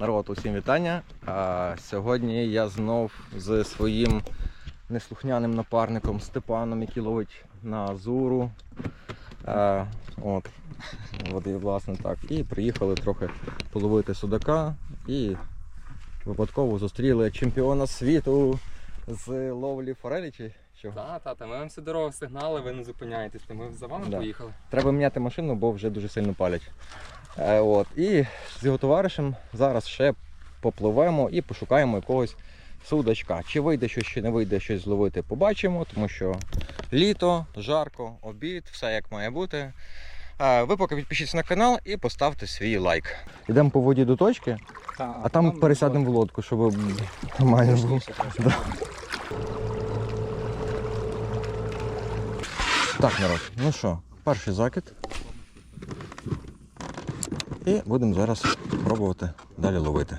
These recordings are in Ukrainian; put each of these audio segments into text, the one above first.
Народ, усім вітання. А, сьогодні я знов зі своїм неслухняним напарником Степаном, який ловить на Азуру. А, от, от і власне так. І приїхали трохи половити судака і випадково зустріли чемпіона світу з ловлі форелі чи чого. Так, тата, ми вам всю дорогу сигнали, ви не зупиняєтесь, ми за вами Да. поїхали. Треба міняти машину, бо вже дуже сильно палять. Е, от. І з його товаришем зараз ще попливемо і пошукаємо якогось судачка. Чи вийде щось, чи не вийде щось зловити, побачимо, тому що літо, жарко, обід, все як має бути. Е, ви поки підпишіться на канал і поставте свій лайк. Йдемо по воді до точки, а там пересядемо в лодку, щоб нормально було. Да. Так, народ, ну що, перший закид. І будемо зараз пробувати далі ловити.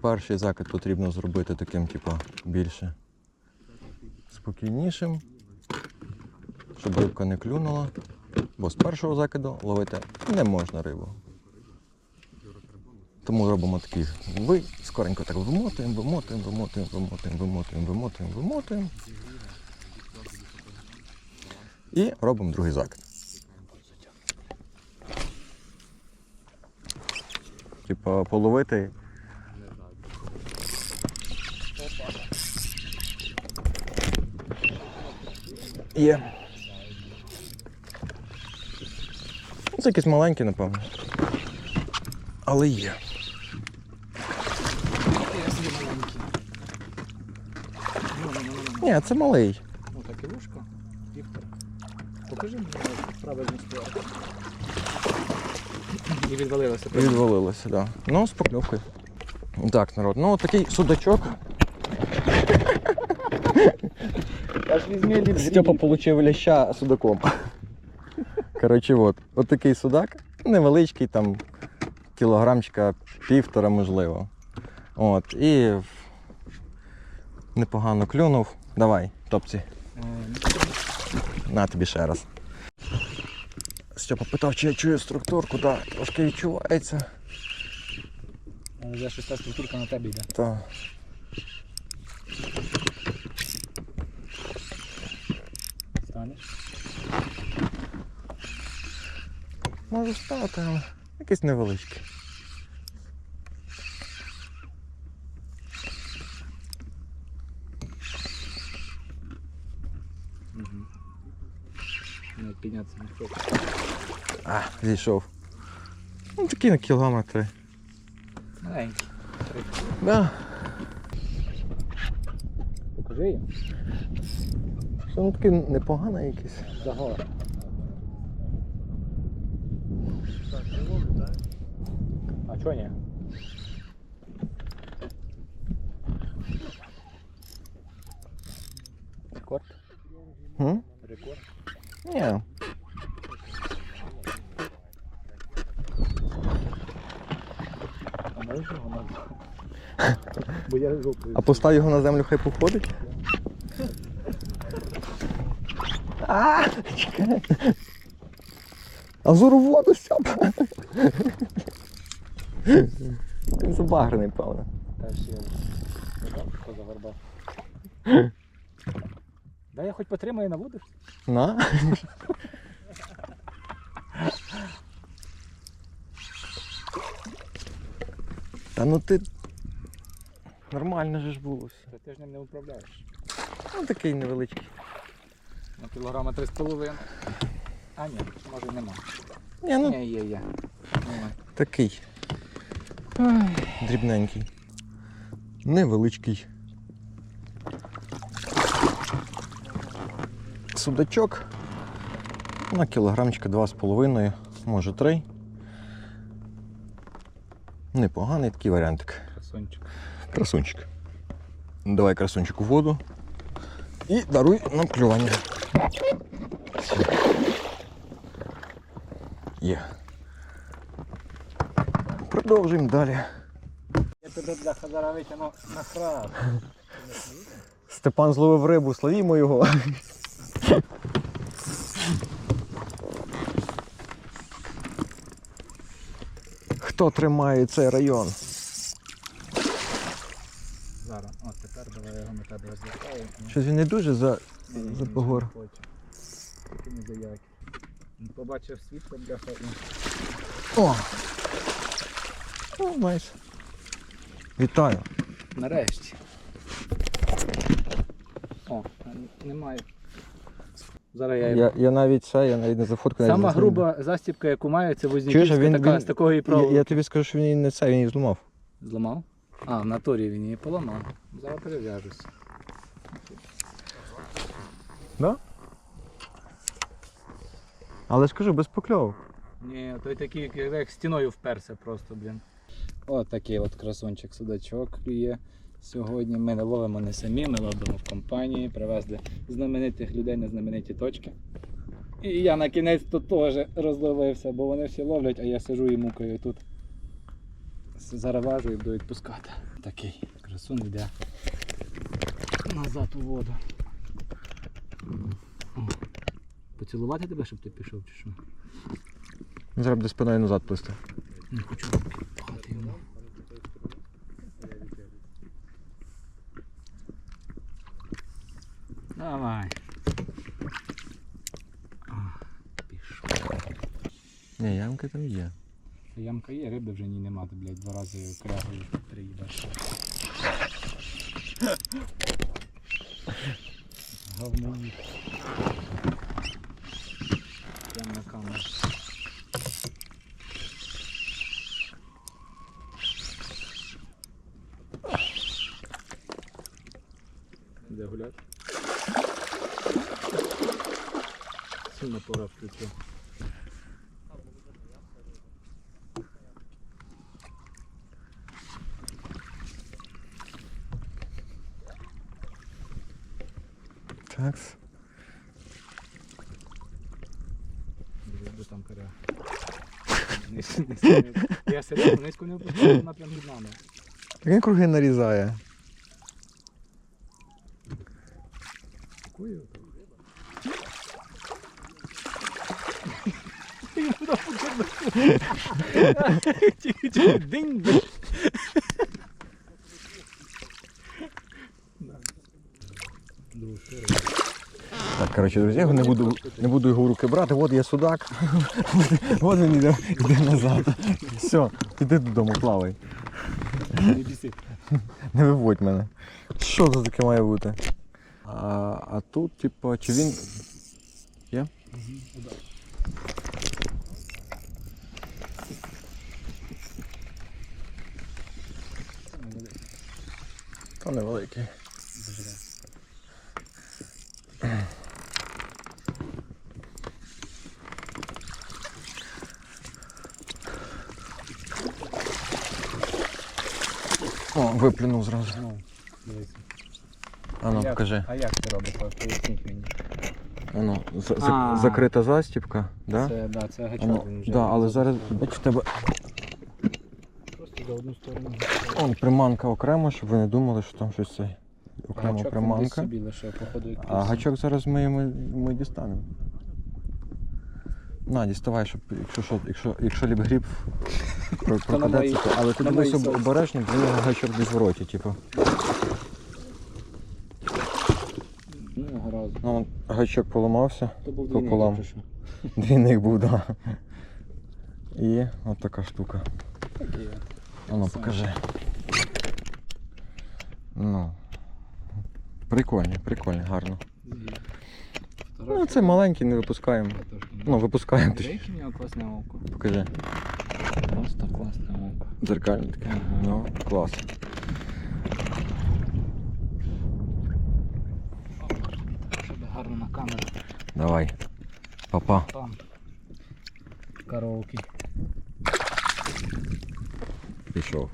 Перший закид потрібно зробити таким, типу, більше спокійнішим, щоб рибка не клюнула. Бо з першого закиду ловити не можна рибу. Тому робимо такий ви, скоренько так вимотуємо, вимотуємо, вимотуємо, вимотуємо, вимотуємо, вимотуємо, вимотуємо. І робимо другий закид. Типа половити. Є. Це якийсь маленький, напевно. Але є. Ні, це малий. Ну так і. Віктор. Покажи мені правильну сторону. І відвалилося. Відвалилося, так. Да. Ну, з покльовкою. Так, народ, ну такий судачок. Аж візьми Степа получив ляща судаком. Коротше, от. От такий судак, невеличкий, там кілограмчика півтора, можливо. От. І непогано клюнув. Давай, топці. На тобі ще раз. Степа питав, чи я чую структурку, так, трошки відчувається. Вже щось та структурка на тебе йде. Та. Станеш. Можу стати, але якийсь невеличкий. Угу. Навіть піднятися не хочу. А, зійшов. Ну, такий на кілометри. Маленький. Да. Покажи їм. Що ну такий непоганий якийсь. Загор. А чого ні? Рекорд? Хм? Рекорд? Ні. А можеш його на Бо я жопою. А постав його на землю, хай походить. А, чекай. Азуру в воду, Степа. Він забагрений, певно. Та ще. Хто загорбав? Дай я хоч потримаю на воду. На. Та ну ти. Нормально же ж було все. Та ти ж ним не управляєш. Ну такий невеличкий. На кілограма три з половиною. А ні, може нема. Ні, ну Ні, є, є. Нема. такий. Дрібненький. Невеличкий. Судачок. На кілограмчика два з половиною, може три. Непоганий такий варіантик. Красунчик. Красунчик. Давай красунчик у воду. І даруй нам клювання. Є. Продовжуємо далі. Я тебе для Хазара витягну на храп. Степан зловив рибу, славімо його. Хто тримає цей район. Зараз. От тепер давай його на тебе розвертаю. Щось він не дуже за. Ні, за погор. не. Він Побачив світло, бляха, і О! О, найс. Вітаю. Нарешті. О, немає. Зараз я. Я, я навіть це, я навіть не зафоткаю. навіть Сама не груба застібка, яку маю, це Чуєш, а він, така він, з такого і я, проволоки. я тобі скажу, що він не це, він її зламав. Зламав? А, в натурі він її поламав. Зараз перев'яжусь. Але ж кажу, без покльовок. Ні, той такий, як- як стіною вперся просто, блін. От такий от красунчик судачок є. Сьогодні ми не ловимо не самі, ми ловимо в компанії, привезли знаменитих людей на знамениті точки. І я на кінець тут теж розловився, бо вони всі ловлять, а я сижу і мукаю тут. Зараз важу і буду відпускати. Такий красун йде назад у воду. О, Поцілувати тебе, щоб ти пішов чи що? Зараз буде спиною назад плисти. Не хочу пхати йому. Давай. Пішов. Ні, ямки там є. Ямка є, риби вже ні нема, ти, блядь, два рази крягою приїдеш. Говноїд. Прямо на камеру. Де гуляти? Сильно пора включив. Так. Бо там коря. Я серйозно низько не опускаю, вона прям від нами. Він круги нарізає. Кую. Динь. Так, коротше, друзі, не буду, не буду його в руки брати. От є судак. От він йде, йде назад. Все, іди додому, плавай. Не виводь мене. Що це таке має бути? А, а тут, типу, чи він. Є? Та невеликий. О, виплюнув зразу. Ну, дивись. А ну, Як? покажи. А як це робить? Поясніть мені. А ну, за- А. закрита застіпка, да? Це, да, це гачок. ну, він вже да, але зараз, бачу, в тебе одну сторону. он, приманка окремо, щоб ви не думали, що там щось це. Окрема Гачок приманка. собі лише, походу, якийсь. А гачок зараз ми, ми, ми дістанемо. На, діставай, щоб якщо що, якщо, якщо ліпгріб про- на прокладеться, то- але ти на дивись моїй совісті. обережно, бо в гачок десь в роті, типу. Ну, гаразд. Ну, гачок поламався, То був Пополам. двійник, чи що? двійник був, да. І от така штука. Такий от. А ну, Все. покажи. Ну. Прикольні, прикольні, гарно. Ну, це маленький, не випускаємо. Ну, випускаємо. Деякі в нього класне око. Покажи. Просто класне око. Дзеркальне таке. Ага. Ну, клас. Щоб гарно на камеру. Давай. Папа. Там. Караоке. Пішов.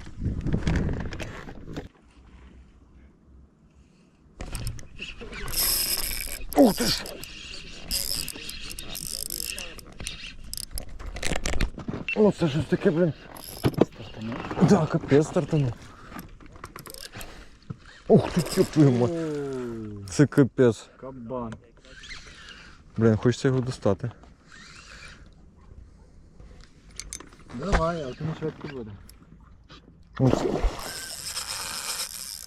Ух ти ж! О, це щось таке, блін. Стартанув. Да, капець стартанув. Ух ти, тьоп твою мать. Це капець. Кабан. Блін, хочеться його достати. Давай, а то не швидко буде. Там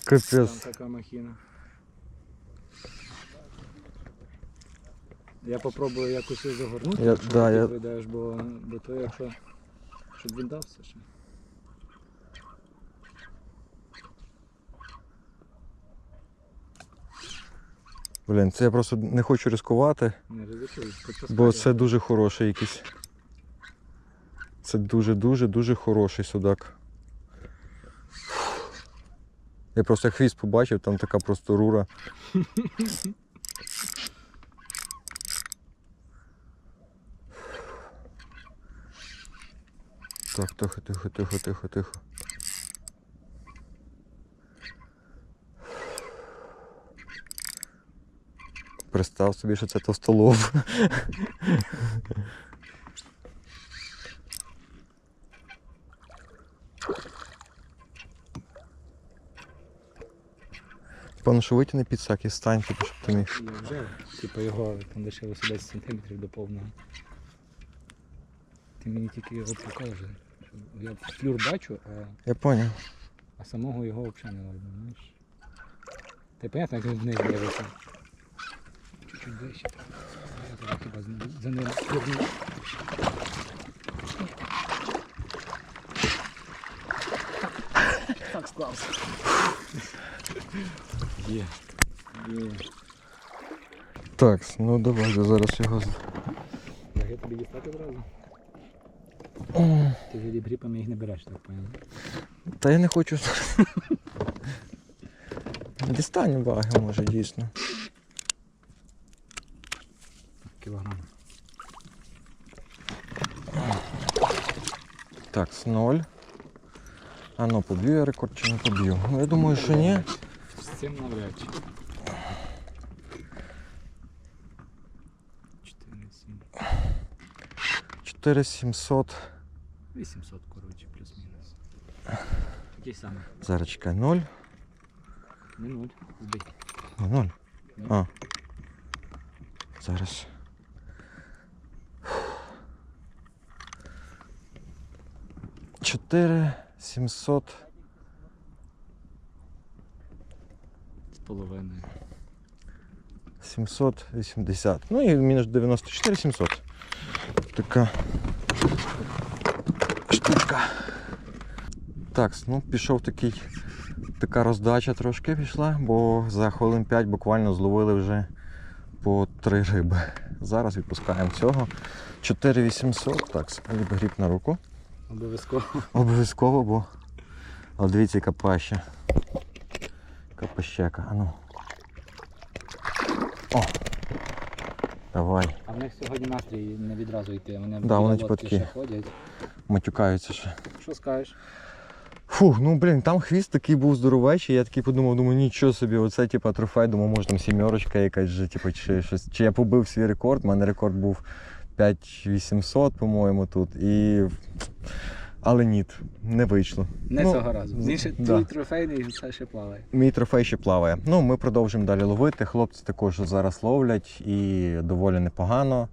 Капець. така махіна. Я попробую якось його загорнути, Я- якщо да, ти я- прийдеш, бо, бо то якщо. Щоб він дався ще. Блін, це я просто не хочу ризикувати, Не ризикуй, бо це дуже хороший якийсь. Це дуже-дуже дуже хороший судак. Я просто хвіст побачив, там така просто рура. Так, тихо, тихо, тихо, тихо, тихо. Представ собі, що це товстолоб. Пану, що витягни підсак і стань, типу, щоб ти міг. Типу його там лишилося 10 сантиметрів до повного. Ти мені тільки його покажи. Я флюр бачу, а, Я поняв. а самого його взагалі не видно, знаєш. Та й понятно, як він вниз дивиться. Чуть-чуть ближче. Я зараз хіба за ним Є. Є. Так, ну давай я зараз його. Так, я тобі дістати одразу. Ти вже гріпами їх не береш, так понял? Та я не хочу. Дістань ваги, може, дійсно. Кілограм. Так, з ноль. А ну, поб'ю я рекорд чи не поб'ю? Ну я думаю, що ні. Цим навряд чи. 4, 7, 4700. 800, коротше, плюс-мінус. Такий самий. Зараз чекай, 0. Не нуль. Збий. Ну, 0. А. Зараз. Чотири сімсот. Половиною. 780. Ну і мінус 94 700. Така штучка. Так, ну пішов такий, така роздача трошки пішла, бо за хвилин 5 буквально зловили вже по 3 риби. Зараз відпускаємо цього. 4800. Так, спаліб гріб на руку. Обов'язково. Обов'язково, бо. Дивіться, яка паща. Яка пащека. А ну. О! Давай. А в них сьогодні настрій не відразу йти. Вони Да, вони типу такі. ще ходять. Матюкаються ще. Що скажеш? Фух, ну блін, там хвіст такий був здоровечий, я такий подумав, думаю, нічого собі, оце типа трофей, думаю, може там сімерочка якась же, типу, чи щось. Чи я побив свій рекорд, у мене рекорд був 5800, по-моєму, тут. І. Але ні, не вийшло. Не Ну, цього разу. Мій да. трофейний все ще плаває. Мій трофей ще плаває. Ну, ми продовжимо далі ловити. Хлопці також зараз ловлять і доволі непогано.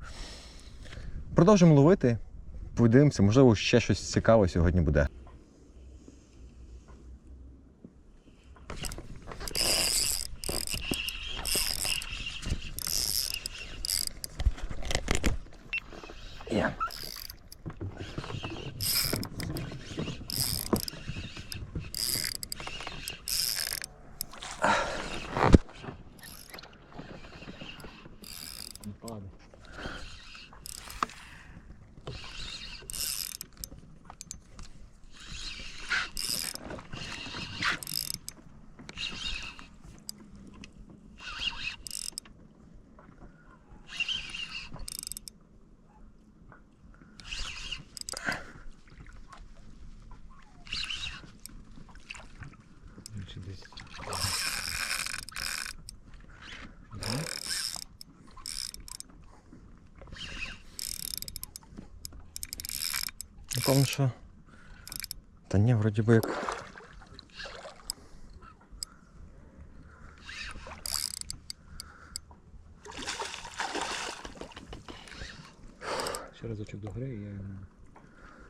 Продовжимо ловити. Подивимося, можливо, ще щось цікаве сьогодні буде. Не Напевно, що. Та ні, вроді би як. Ще разочок до гри і я йому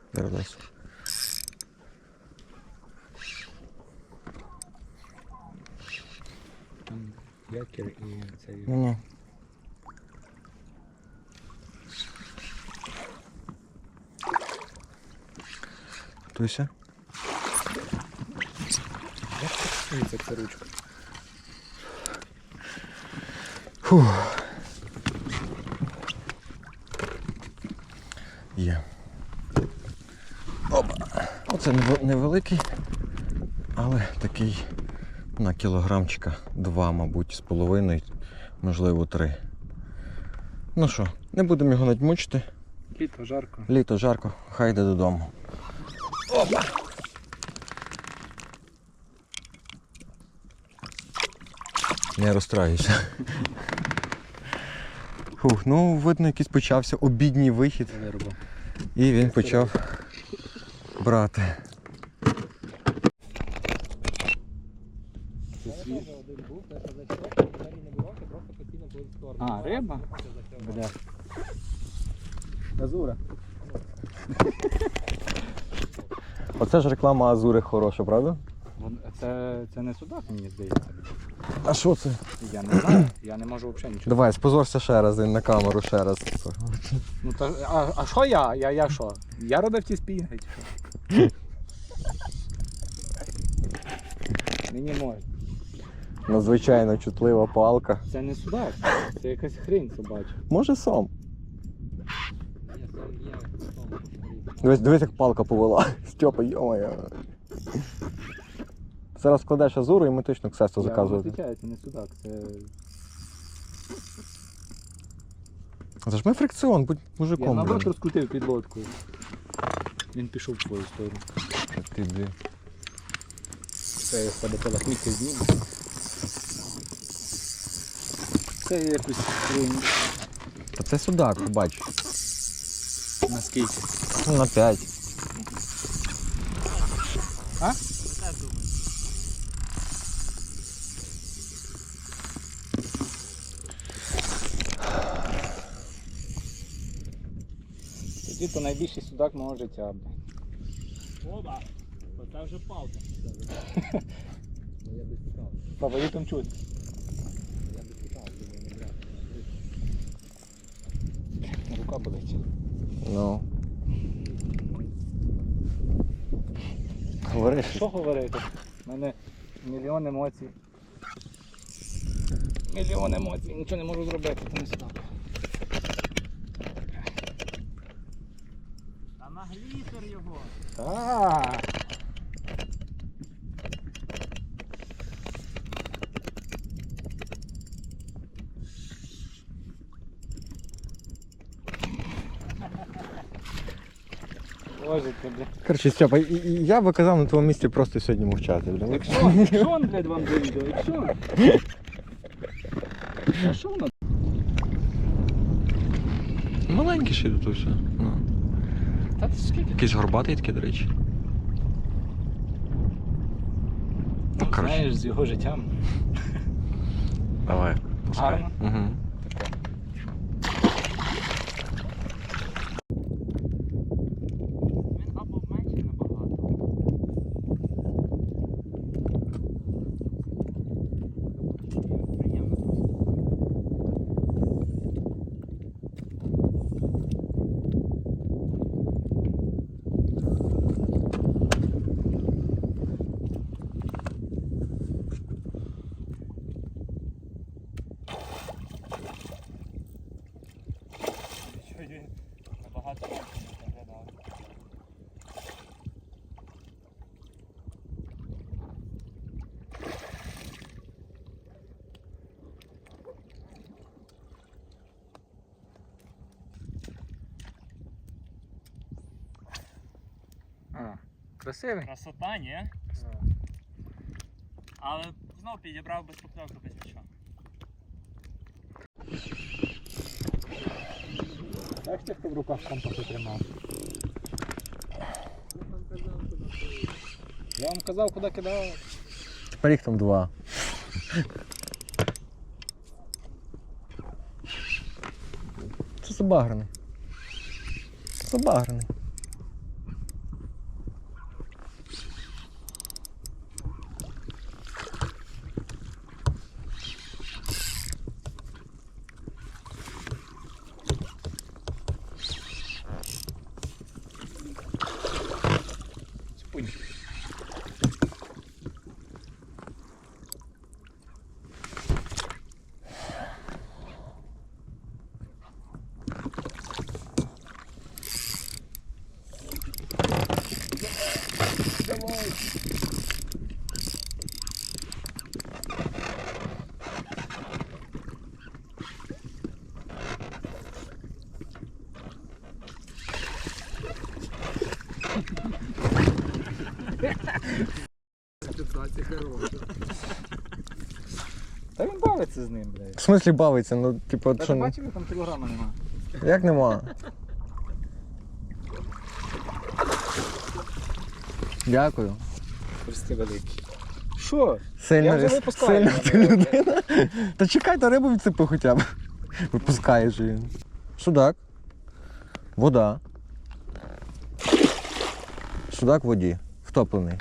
стерлась. Там якір і цей. Ні, Ні. Туйся. Дивіться, це ручка. Фух. Є. Опа. Оце невеликий, але такий на кілограмчика два, мабуть, з половиною, можливо, три. Ну що, не будемо його навіть. Літо, жарко. Літо жарко, хай йде додому. Опа! Не розстраюся. Фух, ну видно, якийсь почався обідній вихід, і він почав брати. А, риба? Бля. Азура. Оце ж реклама Азури хороша, правда? Вон- Це, це не судак, мені здається. А що це? Я не знаю, я не можу взагалі нічого. Давай, спозорся ще раз на камеру ще раз. Ну та а, а що я? Я, я що? Я робив ті спінги чи що? Мені можна. Надзвичайно чутлива палка. Це не судак, це якась хрень собача. Може сом. Дивись, дивись, як палка повела. Стьопа, йомає. Зараз складеш азуру і ми точно ксесто Я заказувати. це не судак, це. Зажми фрикціон, будь Я мужиком. наоборот блін. розкрутив під лодкою. Він пішов в твою сторону. Ти де? Це я себе по лахмітки зніму. Це я хрень. Та це судак, побач. Наскільки? Ну, на 5. А? Тоді то найбільший судак мого життя. Оба! Оце вже палка. Фаворитом чути. Рука болить. Ну. Що говорити? У мене мільйон емоцій. Мільйон емоцій, нічого не можу зробити, не судак. Та на глітер його. Так. Коротше, і я би казав на твоєму місці просто сьогодні мовчати. Блін. Екшон, екшон, блядь, вам до відео, екшон. А що воно? Маленький ще тут все. Ну. Та ти скільки? Якийсь горбатий такий, до речі. Ну, коротше, Знаєш, з його життям. давай, пускай. Гарно. Угу. Красивий. Красота, ні? Але знов підібрав без покльовки без нічого. Як ти хто в руках компас тримав? Я вам казав, куди кидав. Тепер їх там два. Це забаграний. Забаграний. окунь. Та він бавиться з ним, блядь. В смислі бавиться, ну, типу, Та що, ти ну, бачив, там кілограма нема. як нема? Дякую. Прости великий. Що? Сильно, Я вже випускаю. сильно ти людина. Та чекай, та рибу відсипи хоча б. Випускаєш він. Судак. Вода. Судак в воді. Втоплений.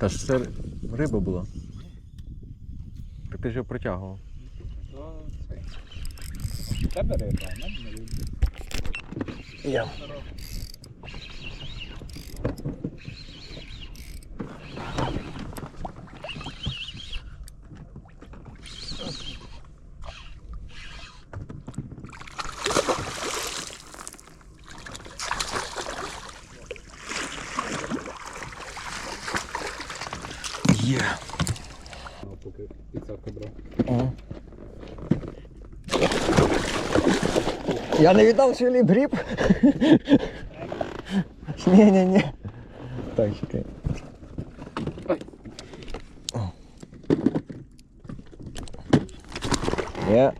Та ж це риба була. Так ти ж його притягував. То це. Тебе риба, а мене не риба. Я. Є. Поки підсадка брав. О. Я не віддав свій ліп-гріб. Ні, ні, ні. Так, чекай. Є.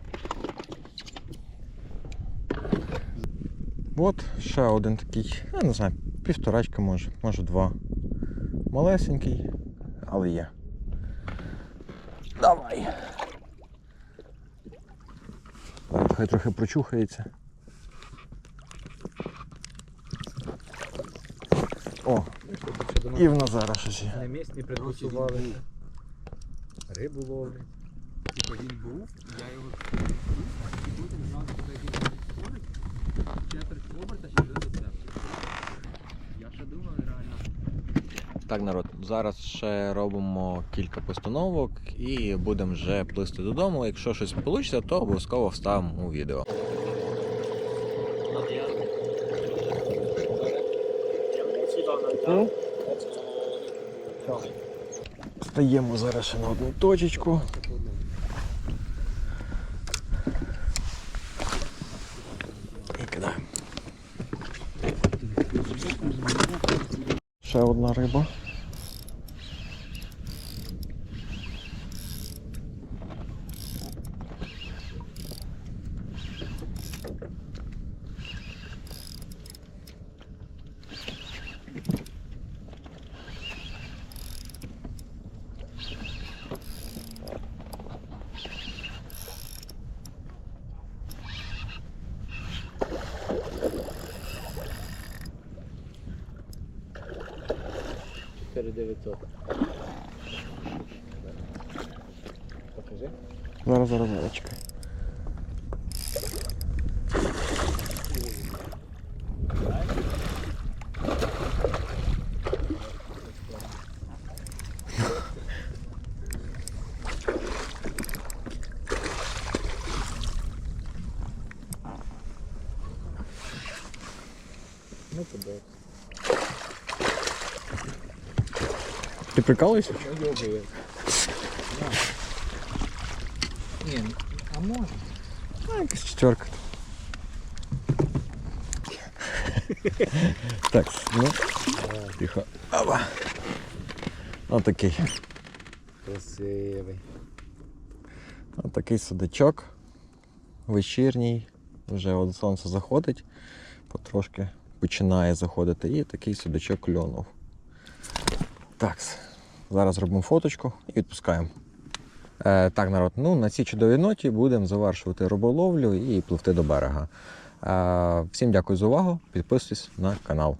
От ще один такий, я не знаю, півторачка може, може два. Малесенький, але є. Давай. Хай трохи прочухається. О, і в Назара щось є. Не місні приготували. Рибу ловлять. Типу він був, я його і потім зразу туди він ходить, четверть оберта ще йде до себе. Я ще думав, реально. Так, народ, зараз ще робимо кілька постановок і будемо вже плисти додому. Якщо щось вийде, то обов'язково вставимо у відео. Стаємо зараз ще на одну точечку. І кидаємо. Ще одна риба. 900. Покажи. Зараз, зараз, зараз, чекай. Ну туди. Йобує. Ні, ну, а може? А, четверка. так, ну. Тихо. Опа. Отакий. Красивий. Отакий судачок. Вечірній. Вже от сонце заходить, потрошки починає заходити. І такий судачок кльонув. Так, зараз робимо фоточку і відпускаємо. Е, так, народ, ну на цій чудовій ноті будемо завершувати риболовлю і пливти до берега. Е, всім дякую за увагу. Підписуйтесь на канал.